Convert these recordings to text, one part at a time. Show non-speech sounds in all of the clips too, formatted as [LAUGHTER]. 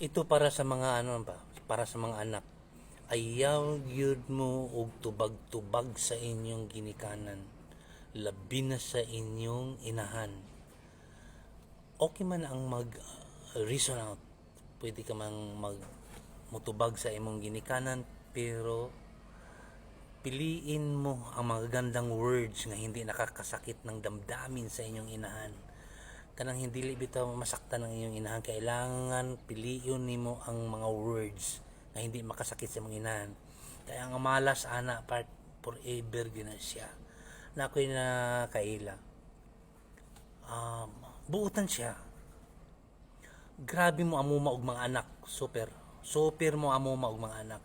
Ito para sa mga ano ba? Para sa mga anak. Ayaw gyud mo og tubag-tubag sa inyong ginikanan. Labi na sa inyong inahan. Okay man ang mag reason out. Pwede ka mang mag mutubag sa imong ginikanan pero piliin mo ang mga gandang words nga hindi nakakasakit ng damdamin sa inyong inahan kanang hindi libitaw masaktan ng inyong inahan. Kailangan piliin nimo ang mga words na hindi makasakit sa mga inahan. Kaya ang malas ana part forever gina siya. Na ako'y na kaila um, buutan siya. Grabe mo amuma og mga anak. Super. Super mo amuma og mga anak.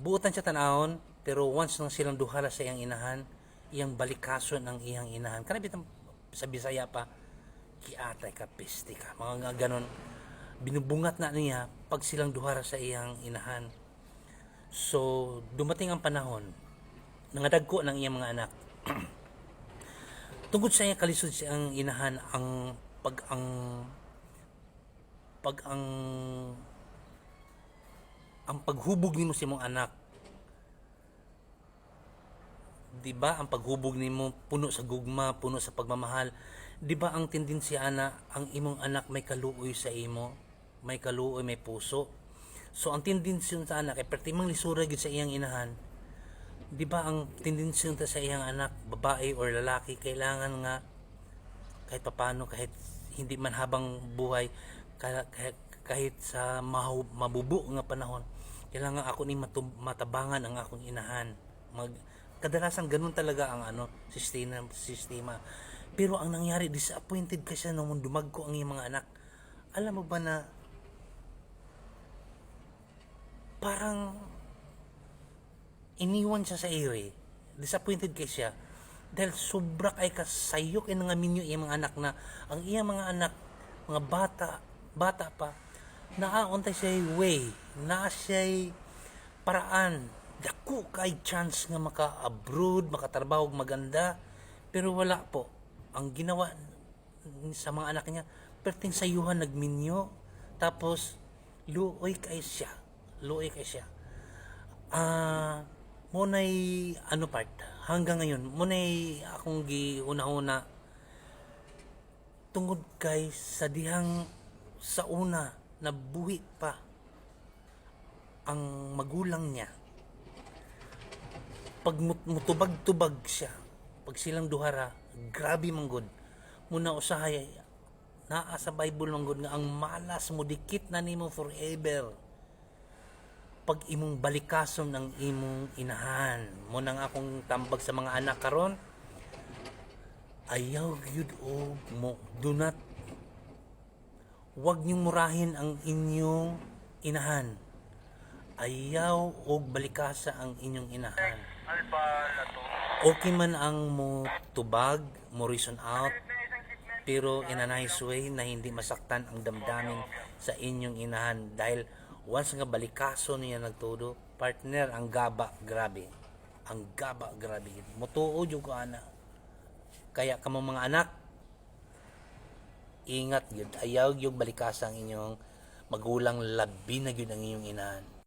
Buutan siya tanahon pero once nang silang duhala sa iyang inahan iyang balikason ang iyang inahan. Kana bitang sa Bisaya pa kiatay ka peste ka mga ganon binubungat na niya pag silang duhara sa iyang inahan. So dumating ang panahon nangadagko ng iyang mga anak. [CLEARS THROAT] Tungkol sa iyang kalisod sa iyang inahan ang pag ang pag ang ang paghubog nimo sa imong anak di ba? Ang paghubog nimo puno sa gugma puno sa pagmamahal. Di ba ang tendensya ana ang imong anak may kaluoy sa imo? May kaluoy may puso. So ang tendensya sa anak kay pertimang lisura gyud sa iyang inahan di ba ang tendensya ta sa iyang anak babae or lalaki kailangan nga kahit papano kahit hindi man habang buhay ka- kahit, kahit sa mahu, mabubo nga panahon kailangan ako ni matabangan ang akong inahan. Mag kadalasan ganun talaga ang ano sistema sistema. Pero ang nangyari disappointed ka siya nung dumagko ang iyong mga anak. Alam mo ba na parang iniwan siya sa ere disappointed kay siya. Dahil sobra kay kasayok in nga minyo iyang mga anak na ang iyang mga anak mga bata bata pa naaontay siya way na siya paraan dako kay chance nga maka-abroad makatrabaho maganda. Pero wala po. Ang ginawa sa mga anak niya perting sayuhan nagminyo. Tapos luoy kay siya. Luoy kay siya. Ah munay ano part? Hanggang ngayon munay akong giuna-una. Tungod kay sa dihang sa una nabuhi pa ang magulang niya pag mut- mutubag-tubag siya pag silang duhara grabe manggod muna usahay naa sa Bible manggod nga ang malas mo dikit na nimo forever. Pag imong balikason ng imong inahan mo nang akong tambag sa mga anak karon ayaw gyud og mo do not wag niyong murahin ang inyong inahan. Ayaw og balikasa ang inyong inahan okay man ang mo tubag mo reason out pero in a nice way na hindi masaktan ang damdamin sa inyong inahan. Dahil once nga balikaso niya nagtudo partner ang gaba grabe. Ang gaba grabe. Mutuo jud ko ana. Kaya kamo mga anak ingat yun. Ayaw yung balikasa ang inyong magulang labi na yun ang inyong inahan